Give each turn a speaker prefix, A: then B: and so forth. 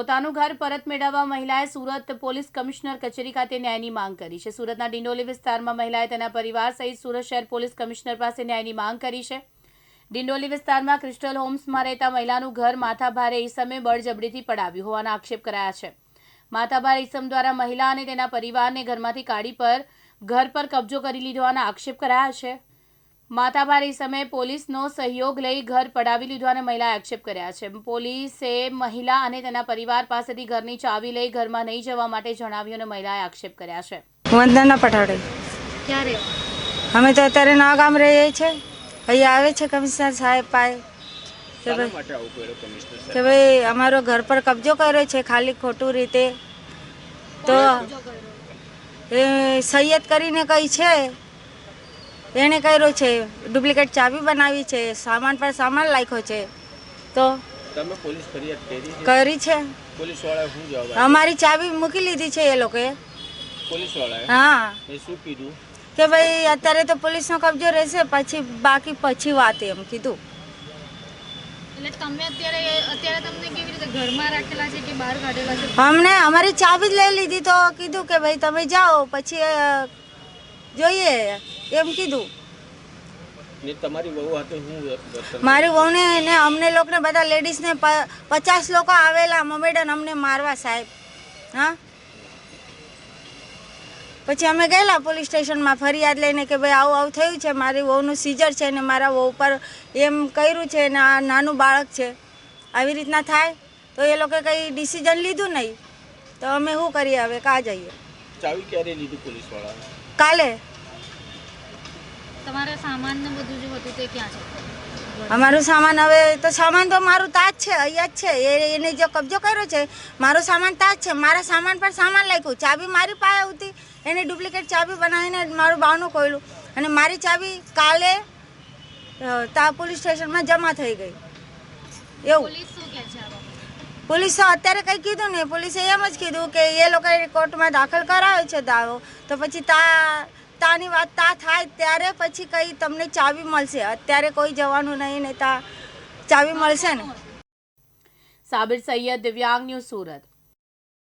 A: પોતાનું ઘર પરત મેળવવા મહિલાએ સુરત પોલીસ કમિશનર કચેરી ખાતે ન્યાયની માંગ કરી છે. સુરતના ડિંડોલી વિસ્તારમાં મહિલાએ તેના પરિવાર સહિત સુરત શહેર પોલીસ કમિશનર પાસે ન્યાયની માંગ કરી છે. ડિંડોલી વિસ્તારમાં ક્રિસ્ટલ હોમ્સમાં રહેતા મહિલાનું ઘર માથાભારે ઈસમે બળજબરીથી પડાવ્યું હોવાના આક્ષેપ કરાયા છે. માથાભાર ઈસમ દ્વારા મહિલા અને તેના પરિવારને ઘરમાંથી કાઢી પર ઘર પર કબજો કરી લીધો હોવાના આક્ષેપ કરાયા છે. માથાભાર સમયે પોલીસનો સહયોગ લઈ ઘર પડાવી લીધો અને મહિલાએ આક્ષેપ કર્યા છે. પોલીસે મહિલા અને તેના પરિવાર પાસેથી ઘરની ચાવી લઈ ઘરમાં નહીં જવા માટે જણાવ્યું અને મહિલાએ આક્ષેપ કર્યા છે.
B: વંદના પઠાડે
C: ક્યારે?
B: અમે તો અત્યારે ના ગામ રહીએ છીએ. અહીંયા આવે છે કમિશનર સાહેબ
D: કમિશનર
B: કે ભાઈ અમારો ઘર પર કબજો કર્યો છે ખાલી ખોટું રીતે. તો એ સૈયદ કરીને કઈ છે? એણે કર્યું છે ડુપ્લિકેટ ચાવી બનાવી છે સામાન પર સામાન લાખ્યો છે. તો
D: તમે પોલીસ ફરિયાદ કરી છે?
B: કરી છે.
D: પોલીસ વાળાએ શું જવાબ
B: અમારી ચાવી મૂકી લીધી છે એ લોકોએ.
D: પોલીસ વાળાએ
B: હા.
D: એ શું કીધું?
B: કે ભાઈ અત્યારે તો પોલીસનો કબજો રહેશે પછી બાકી પછી વાત એમ કીધું.
C: એટલે તમે અત્યારે અત્યારે તમને કેવી રીતે ઘરમાં રાખેલા છે કે બહાર કાઢેલા છે?
B: અમને અમારી ચાવી જ લઈ લીધી તો કીધું કે ભાઈ તમે જાઓ પછી જોઈએ. એમ કીધું.
D: ને તમારી વહુ હાથે શું
B: મારી વહુને ને અમને લોકોને બધા લેડીઝને પચાસ લોકો આવેલા મમેડન અમને મારવા સાહેબ. હા? પછી અમે ગયેલા પોલીસ સ્ટેશનમાં ફરિયાદ લઈને કે ભાઈ આવું આવું થયું છે મારી વહુનું સીઝર છે ને મારા વહુ પર એમ કર્યું છે ને આ નાનું બાળક છે. આવી રીતના થાય? તો એ લોકોએ કંઈ ડિસિઝન લીધું નહીં? તો અમે શું કરીએ હવે? કાં જઈએ?
D: ચાવી ક્યારે લીધી પોલીસ
B: કાલે?
C: તમારા સામાન ને બધું જે હતું તે ક્યાં છે?
B: અમારું સામાન હવે તો સામાન તો મારું તાજ છે અહીંયા જ છે. એ એને જો કબજો કર્યો છે મારો સામાન તાજ છે. મારા સામાન પર સામાન લાગ્યું ચાબી મારી પાસે આવતી. એને ડુપ્લિકેટ ચાબી બનાવીને મારું બાવનું ખોલ્યું અને મારી ચાબી કાલે તા પોલીસ સ્ટેશનમાં જમા થઈ ગઈ. એવું.
C: કહે છે
B: પોલીસે અત્યારે કંઈ કીધું નહીં. પોલીસે એમ જ કીધું કે એ લોકોએ કોર્ટમાં દાખલ કરાવ્યો છે દાવો. તો પછી તા તાની વાત તા થાય ત્યારે પછી કંઈ તમને ચાવી મળશે. અત્યારે કોઈ જવાનું નહીં ને તા ચાવી મળશે ને.
A: સાબિર સૈયદ, દિવ્યાંગ ન્યૂઝ સુરત.